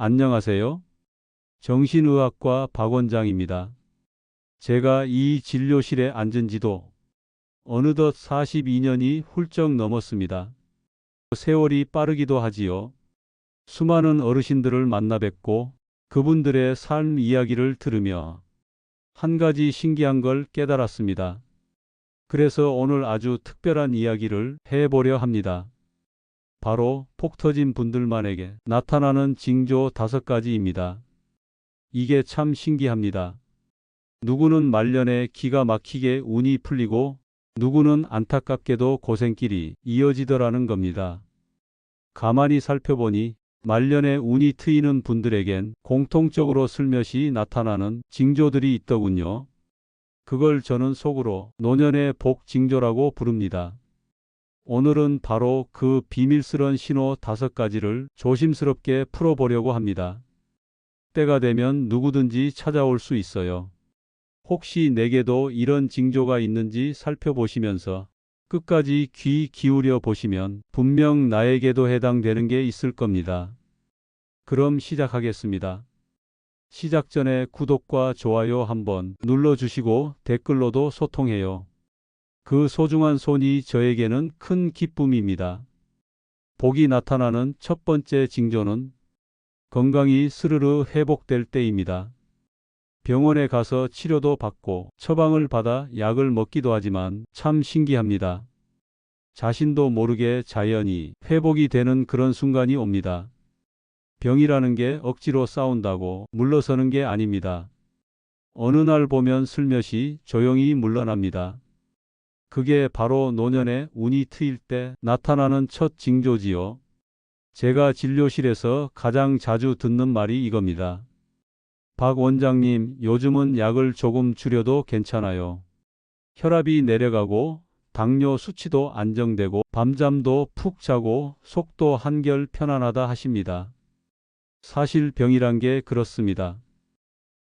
안녕하세요. 정신의학과 박 원장입니다. 제가 이 진료실에 앉은 지도 어느덧 42년이 훌쩍 넘었습니다. 세월이 빠르기도 하지요. 수많은 어르신들을 만나 뵙고 그분들의 삶 이야기를 들으며 한 가지 신기한 걸 깨달았습니다. 그래서 오늘 아주 특별한 이야기를 해보려 합니다. 바로 폭 터진 분들만에게 나타나는 징조 다섯 가지입니다. 이게 참 신기합니다. 누구는 말년에 기가 막히게 운이 풀리고 누구는 안타깝게도 고생길이 이어지더라는 겁니다. 가만히 살펴보니 말년에 운이 트이는 분들에겐 공통적으로 슬며시 나타나는 징조들이 있더군요. 그걸 저는 속으로 노년의 복 징조라고 부릅니다. 오늘은 바로 그 비밀스런 신호 다섯 가지를 조심스럽게 풀어보려고 합니다. 때가 되면 누구든지 찾아올 수 있어요. 혹시 내게도 이런 징조가 있는지 살펴보시면서 끝까지 귀 기울여 보시면 분명 나에게도 해당되는 게 있을 겁니다. 그럼 시작하겠습니다. 시작 전에 구독과 좋아요 한번 눌러주시고 댓글로도 소통해요. 그 소중한 손이 저에게는 큰 기쁨입니다. 복이 나타나는 첫 번째 징조는 건강이 스르르 회복될 때입니다. 병원에 가서 치료도 받고 처방을 받아 약을 먹기도 하지만 참 신기합니다. 자신도 모르게 자연히 회복이 되는 그런 순간이 옵니다. 병이라는 게 억지로 싸운다고 물러서는 게 아닙니다. 어느 날 보면 슬며시 조용히 물러납니다. 그게 바로 노년에 운이 트일 때 나타나는 첫 징조지요. 제가 진료실에서 가장 자주 듣는 말이 이겁니다. 박 원장님, 요즘은 약을 조금 줄여도 괜찮아요. 혈압이 내려가고 당뇨 수치도 안정되고 밤잠도 푹 자고 속도 한결 편안하다 하십니다. 사실 병이란 게 그렇습니다.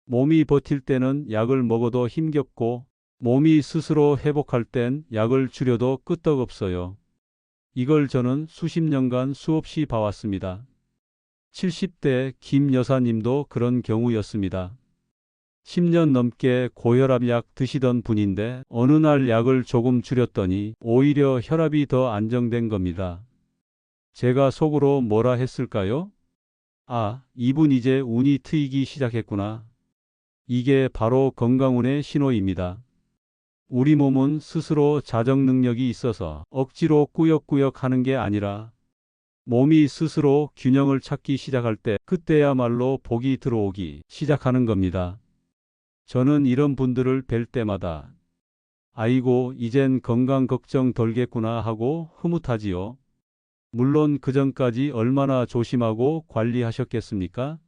몸이 버틸 때는 약을 먹어도 힘겹고 몸이 스스로 회복할 땐 약을 줄여도 끄떡없어요. 이걸 저는 수십 년간 수없이 봐왔습니다. 70대 김 여사님도 그런 경우였습니다. 10년 넘게 고혈압 약 드시던 분인데 어느 날 약을 조금 줄였더니 오히려 혈압이 더 안정된 겁니다. 제가 속으로 뭐라 했을까요? 아, 이분 이제 운이 트이기 시작했구나. 이게 바로 건강운의 신호입니다. 우리 몸은 스스로 자정 능력이 있어서 억지로 꾸역꾸역 하는 게 아니라 몸이 스스로 균형을 찾기 시작할 때 그때야말로 복이 들어오기 시작하는 겁니다. 저는 이런 분들을 뵐 때마다 아이고 이젠 건강 걱정 덜겠구나 하고 흐뭇하지요. 물론 그 전까지 얼마나 조심하고 관리하셨겠습니까?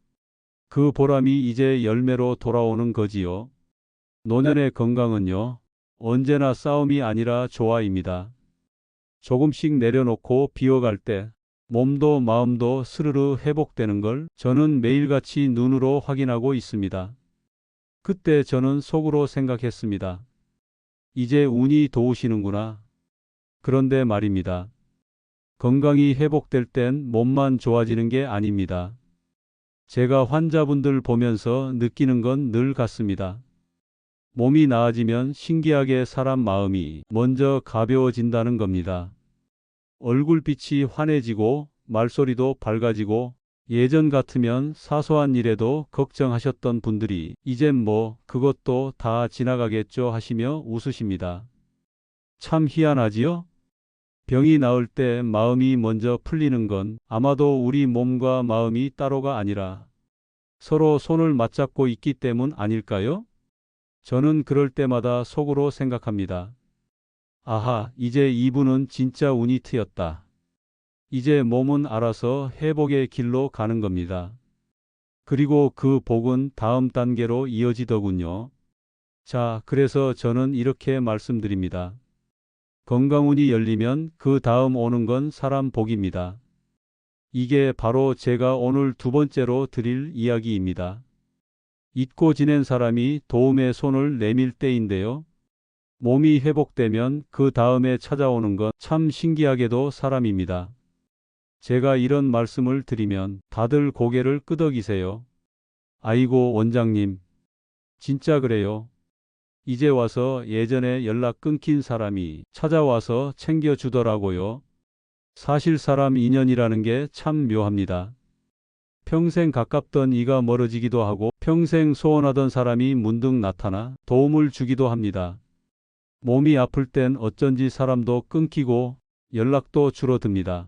그 보람이 이제 열매로 돌아오는 거지요. 노년의 건강은요, 언제나 싸움이 아니라 조화입니다. 조금씩 내려놓고 비워갈 때 몸도 마음도 스르르 회복되는 걸 저는 매일같이 눈으로 확인하고 있습니다. 그때 저는 속으로 생각했습니다. 이제 운이 도우시는구나. 그런데 말입니다. 건강이 회복될 땐 몸만 좋아지는 게 아닙니다. 제가 환자분들 보면서 느끼는 건 늘 같습니다. 몸이 나아지면 신기하게 사람 마음이 먼저 가벼워진다는 겁니다. 얼굴빛이 환해지고 말소리도 밝아지고 예전 같으면 사소한 일에도 걱정하셨던 분들이 이젠 뭐 그것도 다 지나가겠죠 하시며 웃으십니다. 참 희한하지요? 병이 나을 때 마음이 먼저 풀리는 건 아마도 우리 몸과 마음이 따로가 아니라 서로 손을 맞잡고 있기 때문 아닐까요? 저는 그럴 때마다 속으로 생각합니다. 아하, 이제 이분은 진짜 운이 트였다. 이제 몸은 알아서 회복의 길로 가는 겁니다. 그리고 그 복은 다음 단계로 이어지더군요. 자, 그래서 저는 이렇게 말씀드립니다. 건강운이 열리면 그 다음 오는 건 사람 복입니다. 이게 바로 제가 오늘 두 번째로 드릴 이야기입니다. 잊고 지낸 사람이 도움의 손을 내밀 때인데요. 몸이 회복되면 그 다음에 찾아오는 건 참 신기하게도 사람입니다. 제가 이런 말씀을 드리면 다들 고개를 끄덕이세요. 아이고, 원장님. 진짜 그래요. 이제 와서 예전에 연락 끊긴 사람이 찾아와서 챙겨주더라고요. 사실 사람 인연이라는 게 참 묘합니다. 평생 가깝던 이가 멀어지기도 하고 평생 소원하던 사람이 문득 나타나 도움을 주기도 합니다. 몸이 아플 땐 어쩐지 사람도 끊기고 연락도 줄어듭니다.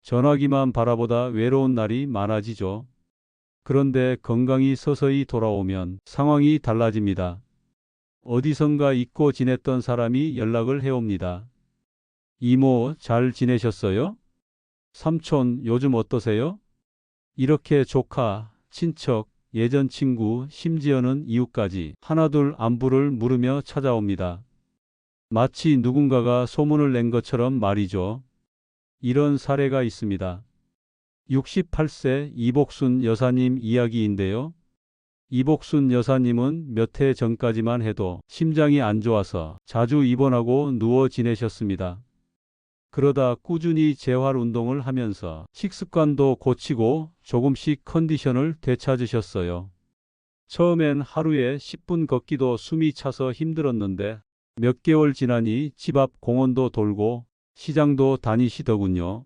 전화기만 바라보다 외로운 날이 많아지죠. 그런데 건강이 서서히 돌아오면 상황이 달라집니다. 어디선가 잊고 지냈던 사람이 연락을 해옵니다. 이모, 잘 지내셨어요? 삼촌, 요즘 어떠세요? 이렇게 조카, 친척, 예전 친구, 심지어는 이웃까지 하나둘 안부를 물으며 찾아옵니다. 마치 누군가가 소문을 낸 것처럼 말이죠. 이런 사례가 있습니다. 68세 이복순 여사님 이야기인데요. 이복순 여사님은 몇 해 전까지만 해도 심장이 안 좋아서 자주 입원하고 누워 지내셨습니다. 그러다 꾸준히 재활 운동을 하면서 식습관도 고치고 조금씩 컨디션을 되찾으셨어요. 처음엔 하루에 10분 걷기도 숨이 차서 힘들었는데 몇 개월 지나니 집 앞 공원도 돌고 시장도 다니시더군요.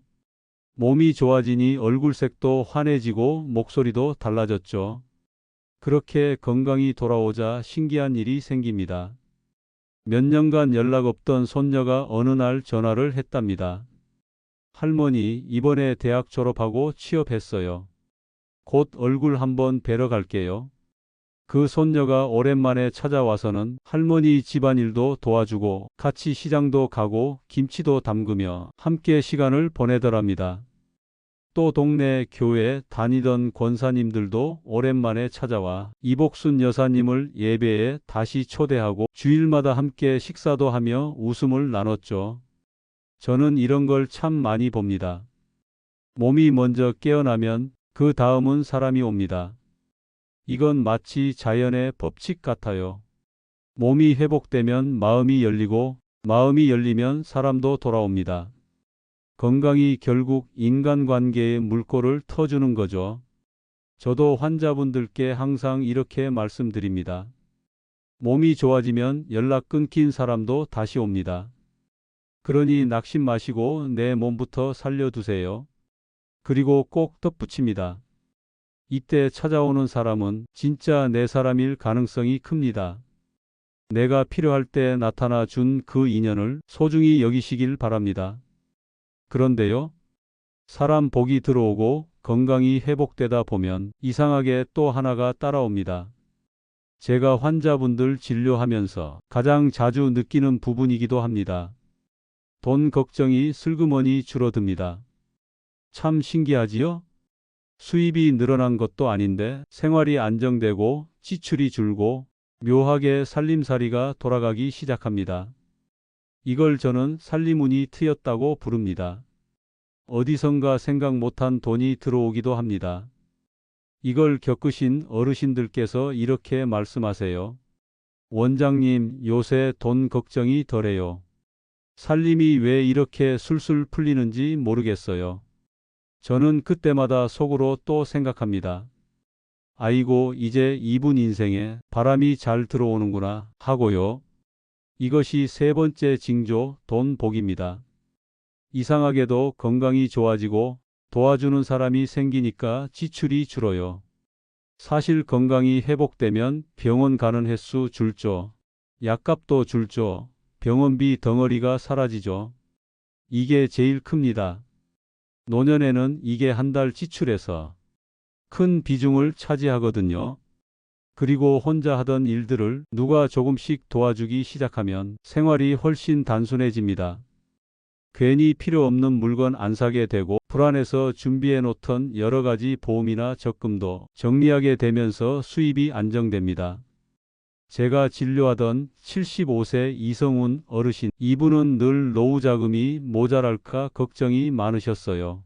몸이 좋아지니 얼굴색도 환해지고 목소리도 달라졌죠. 그렇게 건강이 돌아오자 신기한 일이 생깁니다. 몇 년간 연락 없던 손녀가 어느 날 전화를 했답니다. 할머니, 이번에 대학 졸업하고 취업했어요. 곧 얼굴 한번 뵈러 갈게요. 그 손녀가 오랜만에 찾아와서는 할머니 집안일도 도와주고 같이 시장도 가고 김치도 담그며 함께 시간을 보내더랍니다. 또 동네 교회 다니던 권사님들도 오랜만에 찾아와 이복순 여사님을 예배에 다시 초대하고 주일마다 함께 식사도 하며 웃음을 나눴죠. 저는 이런 걸 참 많이 봅니다. 몸이 먼저 깨어나면 그 다음은 사람이 옵니다. 이건 마치 자연의 법칙 같아요. 몸이 회복되면 마음이 열리고 마음이 열리면 사람도 돌아옵니다. 건강이 결국 인간관계의 물꼬를 터주는 거죠. 저도 환자분들께 항상 이렇게 말씀드립니다. 몸이 좋아지면 연락 끊긴 사람도 다시 옵니다. 그러니 낙심 마시고 내 몸부터 살려두세요. 그리고 꼭 덧붙입니다. 이때 찾아오는 사람은 진짜 내 사람일 가능성이 큽니다. 내가 필요할 때 나타나 준 그 인연을 소중히 여기시길 바랍니다. 그런데요. 사람 복이 들어오고 건강이 회복되다 보면 이상하게 또 하나가 따라옵니다. 제가 환자분들 진료하면서 가장 자주 느끼는 부분이기도 합니다. 돈 걱정이 슬그머니 줄어듭니다. 참 신기하지요? 수입이 늘어난 것도 아닌데 생활이 안정되고 지출이 줄고 묘하게 살림살이가 돌아가기 시작합니다. 이걸 저는 살림운이 트였다고 부릅니다. 어디선가 생각 못한 돈이 들어오기도 합니다. 이걸 겪으신 어르신들께서 이렇게 말씀하세요. 원장님, 요새 돈 걱정이 덜해요. 살림이 왜 이렇게 술술 풀리는지 모르겠어요. 저는 그때마다 속으로 또 생각합니다. 아이고, 이제 이분 인생에 바람이 잘 들어오는구나 하고요. 이것이 세 번째 징조, 돈 복입니다. 이상하게도 건강이 좋아지고 도와주는 사람이 생기니까 지출이 줄어요. 사실 건강이 회복되면 병원 가는 횟수 줄죠. 약값도 줄죠. 병원비 덩어리가 사라지죠. 이게 제일 큽니다. 노년에는 이게 한 달 지출에서 큰 비중을 차지하거든요. 그리고 혼자 하던 일들을 누가 조금씩 도와주기 시작하면 생활이 훨씬 단순해집니다. 괜히 필요 없는 물건 안 사게 되고 불안해서 준비해 놓던 여러 가지 보험이나 적금도 정리하게 되면서 수입이 안정됩니다. 제가 진료하던 75세 이성훈 어르신, 이분은 늘 노후 자금이 모자랄까 걱정이 많으셨어요.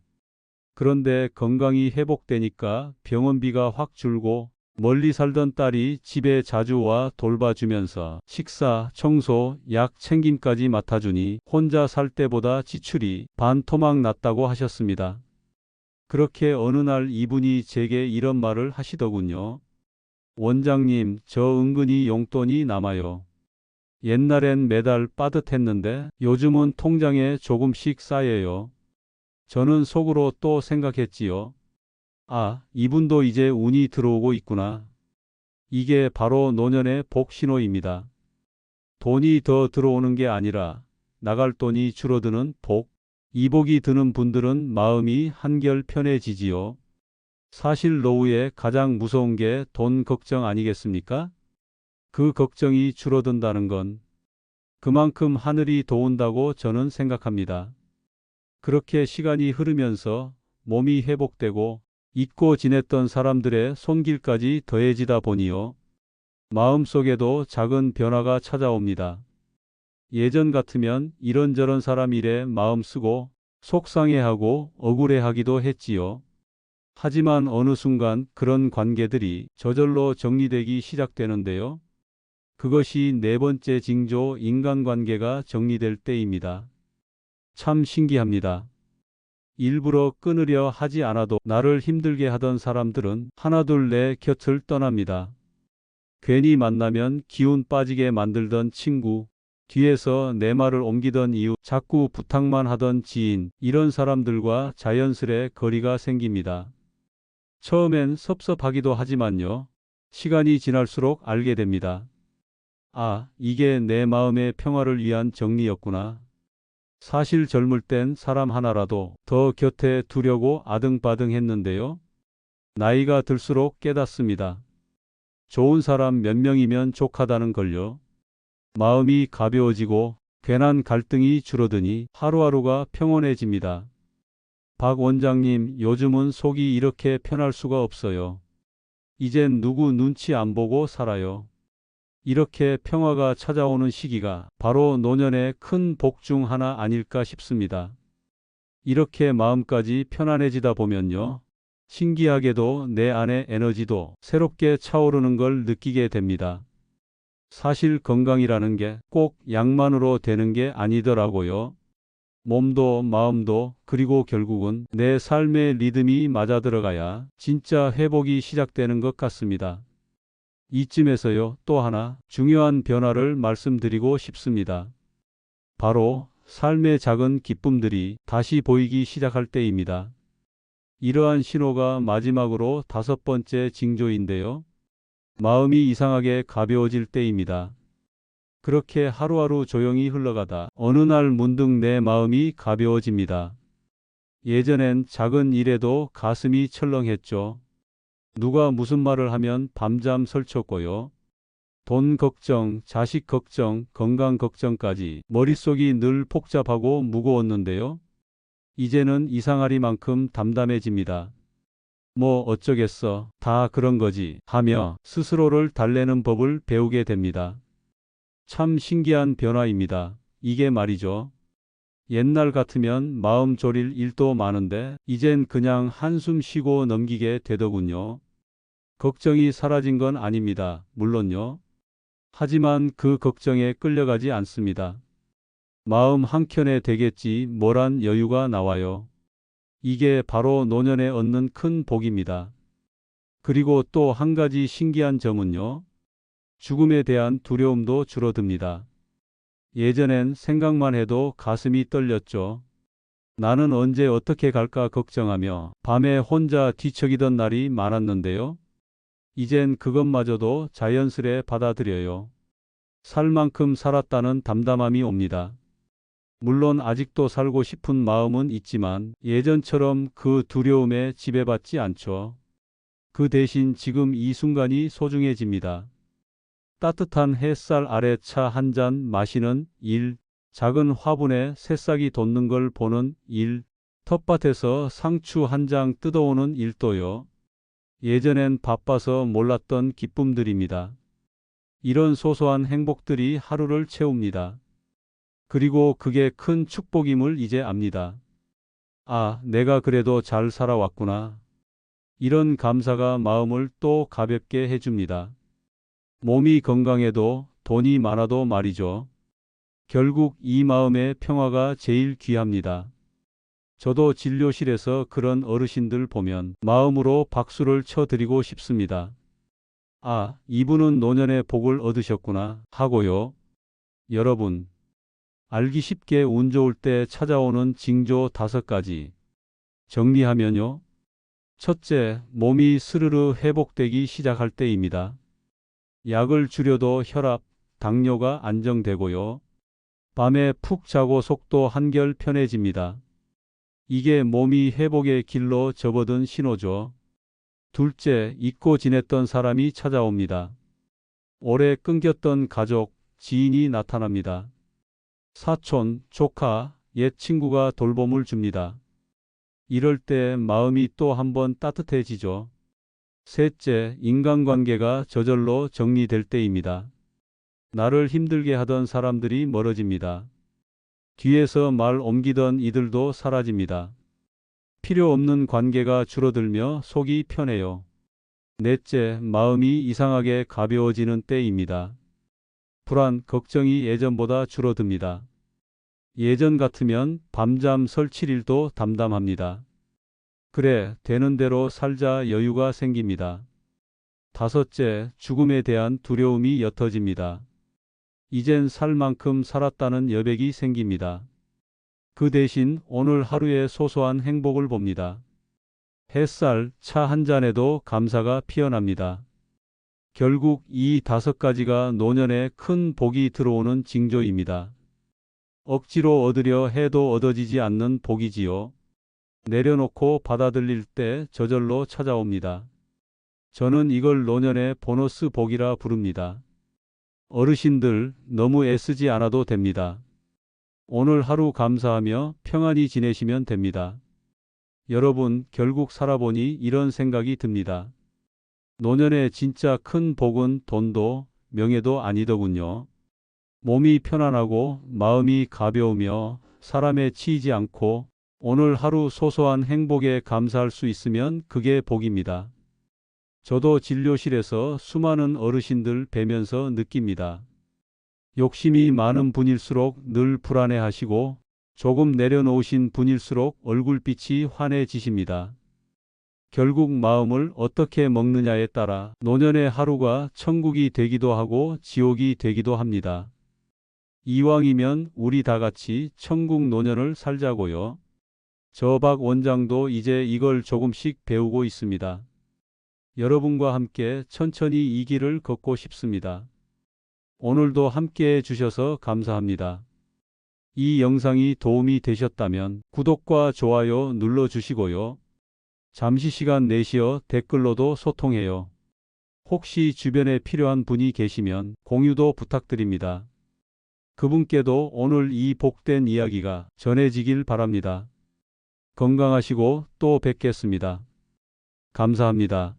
그런데 건강이 회복되니까 병원비가 확 줄고 멀리 살던 딸이 집에 자주 와 돌봐주면서 식사, 청소, 약 챙김까지 맡아주니 혼자 살 때보다 지출이 반토막 났다고 하셨습니다. 그렇게 어느 날 이분이 제게 이런 말을 하시더군요. 원장님, 저 은근히 용돈이 남아요. 옛날엔 매달 빠듯했는데 요즘은 통장에 조금씩 쌓여요. 저는 속으로 또 생각했지요. 아, 이분도 이제 운이 들어오고 있구나. 이게 바로 노년의 복 신호입니다. 돈이 더 들어오는 게 아니라 나갈 돈이 줄어드는 복. 이 복이 드는 분들은 마음이 한결 편해지지요. 사실 노후에 가장 무서운 게 돈 걱정 아니겠습니까? 그 걱정이 줄어든다는 건 그만큼 하늘이 도운다고 저는 생각합니다. 그렇게 시간이 흐르면서 몸이 회복되고 잊고 지냈던 사람들의 손길까지 더해지다 보니요. 마음속에도 작은 변화가 찾아옵니다. 예전 같으면 이런저런 사람 일에 마음 쓰고 속상해하고 억울해하기도 했지요. 하지만 어느 순간 그런 관계들이 저절로 정리되기 시작되는데요. 그것이 네 번째 징조 인간관계가 정리될 때입니다. 참 신기합니다. 일부러 끊으려 하지 않아도 나를 힘들게 하던 사람들은 하나둘 내 곁을 떠납니다. 괜히 만나면 기운 빠지게 만들던 친구, 뒤에서 내 말을 옮기던 이유, 자꾸 부탁만 하던 지인, 이런 사람들과 자연스레 거리가 생깁니다. 처음엔 섭섭하기도 하지만요. 시간이 지날수록 알게 됩니다. 아, 이게 내 마음의 평화를 위한 정리였구나. 사실 젊을 땐 사람 하나라도 더 곁에 두려고 아등바등 했는데요. 나이가 들수록 깨닫습니다. 좋은 사람 몇 명이면 족하다는 걸요. 마음이 가벼워지고 괜한 갈등이 줄어드니 하루하루가 평온해집니다. 박 원장님, 요즘은 속이 이렇게 편할 수가 없어요. 이젠 누구 눈치 안 보고 살아요. 이렇게 평화가 찾아오는 시기가 바로 노년의 큰 복 중 하나 아닐까 싶습니다. 이렇게 마음까지 편안해지다 보면요. 신기하게도 내 안의 에너지도 새롭게 차오르는 걸 느끼게 됩니다. 사실 건강이라는 게 꼭 약만으로 되는 게 아니더라고요. 몸도 마음도 그리고 결국은 내 삶의 리듬이 맞아 들어가야 진짜 회복이 시작되는 것 같습니다. 이쯤에서요, 또 하나 중요한 변화를 말씀드리고 싶습니다. 바로 삶의 작은 기쁨들이 다시 보이기 시작할 때입니다. 이러한 신호가 마지막으로 다섯 번째 징조인데요. 마음이 이상하게 가벼워질 때입니다. 그렇게 하루하루 조용히 흘러가다 어느 날 문득 내 마음이 가벼워집니다. 예전엔 작은 일에도 가슴이 철렁했죠. 누가 무슨 말을 하면 밤잠 설쳤고요. 돈 걱정, 자식 걱정, 건강 걱정까지 머릿속이 늘 복잡하고 무거웠는데요. 이제는 이상하리만큼 담담해집니다. 뭐 어쩌겠어. 다 그런 거지. 하며 스스로를 달래는 법을 배우게 됩니다. 참 신기한 변화입니다. 이게 말이죠. 옛날 같으면 마음 졸일 일도 많은데 이젠 그냥 한숨 쉬고 넘기게 되더군요. 걱정이 사라진 건 아닙니다. 물론요. 하지만 그 걱정에 끌려가지 않습니다. 마음 한켠에 되겠지 뭐란 여유가 나와요. 이게 바로 노년에 얻는 큰 복입니다. 그리고 또 한 가지 신기한 점은요. 죽음에 대한 두려움도 줄어듭니다. 예전엔 생각만 해도 가슴이 떨렸죠. 나는 언제 어떻게 갈까 걱정하며 밤에 혼자 뒤척이던 날이 많았는데요. 이젠 그것마저도 자연스레 받아들여요. 살 만큼 살았다는 담담함이 옵니다. 물론 아직도 살고 싶은 마음은 있지만 예전처럼 그 두려움에 지배받지 않죠. 그 대신 지금 이 순간이 소중해집니다. 따뜻한 햇살 아래 차 한 잔 마시는 일, 작은 화분에 새싹이 돋는 걸 보는 일, 텃밭에서 상추 한 장 뜯어오는 일도요. 예전엔 바빠서 몰랐던 기쁨들입니다. 이런 소소한 행복들이 하루를 채웁니다. 그리고 그게 큰 축복임을 이제 압니다. 아, 내가 그래도 잘 살아왔구나. 이런 감사가 마음을 또 가볍게 해줍니다. 몸이 건강해도 돈이 많아도 말이죠. 결국 이 마음의 평화가 제일 귀합니다. 저도 진료실에서 그런 어르신들 보면 마음으로 박수를 쳐드리고 싶습니다. 아, 이분은 노년의 복을 얻으셨구나 하고요. 여러분, 알기 쉽게 운 좋을 때 찾아오는 징조 다섯 가지. 정리하면요. 첫째, 몸이 스르르 회복되기 시작할 때입니다. 약을 줄여도 혈압, 당뇨가 안정되고요. 밤에 푹 자고 속도 한결 편해집니다. 이게 몸이 회복의 길로 접어든 신호죠. 둘째, 잊고 지냈던 사람이 찾아옵니다. 오래 끊겼던 가족, 지인이 나타납니다. 사촌, 조카, 옛 친구가 돌봄을 줍니다. 이럴 때 마음이 또 한 번 따뜻해지죠. 셋째, 인간관계가 저절로 정리될 때입니다. 나를 힘들게 하던 사람들이 멀어집니다. 뒤에서 말 옮기던 이들도 사라집니다. 필요 없는 관계가 줄어들며 속이 편해요. 넷째, 마음이 이상하게 가벼워지는 때입니다. 불안, 걱정이 예전보다 줄어듭니다. 예전 같으면 밤잠 설칠 일도 담담합니다. 그래, 되는 대로 살자 여유가 생깁니다. 다섯째, 죽음에 대한 두려움이 옅어집니다. 이젠 살 만큼 살았다는 여백이 생깁니다. 그 대신 오늘 하루의 소소한 행복을 봅니다. 햇살, 차 한 잔에도 감사가 피어납니다. 결국 이 다섯 가지가 노년에 큰 복이 들어오는 징조입니다. 억지로 얻으려 해도 얻어지지 않는 복이지요. 내려놓고 받아들일 때 저절로 찾아옵니다. 저는 이걸 노년의 보너스 복이라 부릅니다. 어르신들 너무 애쓰지 않아도 됩니다. 오늘 하루 감사하며 평안히 지내시면 됩니다. 여러분 결국 살아보니 이런 생각이 듭니다. 노년의 진짜 큰 복은 돈도 명예도 아니더군요. 몸이 편안하고 마음이 가벼우며 사람에 치이지 않고 오늘 하루 소소한 행복에 감사할 수 있으면 그게 복입니다. 저도 진료실에서 수많은 어르신들 뵈면서 느낍니다. 욕심이 많은 분일수록 늘 불안해하시고 조금 내려놓으신 분일수록 얼굴빛이 환해지십니다. 결국 마음을 어떻게 먹느냐에 따라 노년의 하루가 천국이 되기도 하고 지옥이 되기도 합니다. 이왕이면 우리 다 같이 천국 노년을 살자고요. 저 박 원장도 이제 이걸 조금씩 배우고 있습니다. 여러분과 함께 천천히 이 길을 걷고 싶습니다. 오늘도 함께 해주셔서 감사합니다. 이 영상이 도움이 되셨다면 구독과 좋아요 눌러주시고요. 잠시 시간 내시어 댓글로도 소통해요. 혹시 주변에 필요한 분이 계시면 공유도 부탁드립니다. 그분께도 오늘 이 복된 이야기가 전해지길 바랍니다. 건강하시고 또 뵙겠습니다. 감사합니다.